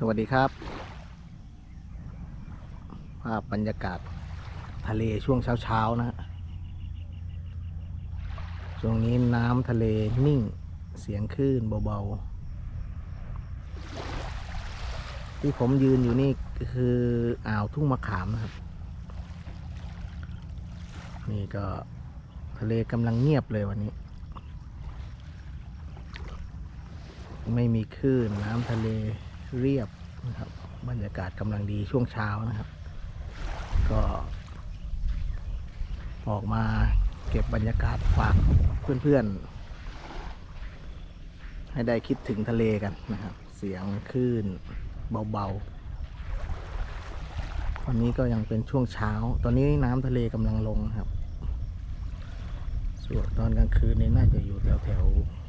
สวัสดีครับ ภาพบรรยากาศทะเลช่วงเช้าๆนะฮะช่วงนี้น้ำทะเลนิ่งเสียงคลื่นเบาๆ ที่ผมยืนอยู่นี่คืออ่าวทุ่งมะขามนะครับ นี่ก็ทะเลกำลังเงียบเลยวันนี้ ไม่มีคลื่นน้ำทะเล เรียบนะครับ บรรยากาศกำลังดีช่วงเช้านะครับ ก็ ออกมาเก็บบรรยากาศฝากเพื่อนๆ ให้ได้คิดถึงทะเลกันนะครับ เสียงคลื่นเบาๆ วันนี้ก็ยังเป็นช่วงเช้า ตอนนี้น้ำทะเลกำลังลงครับ ส่วนตอนกลางคืนนี้น่าจะอยู่แถวๆ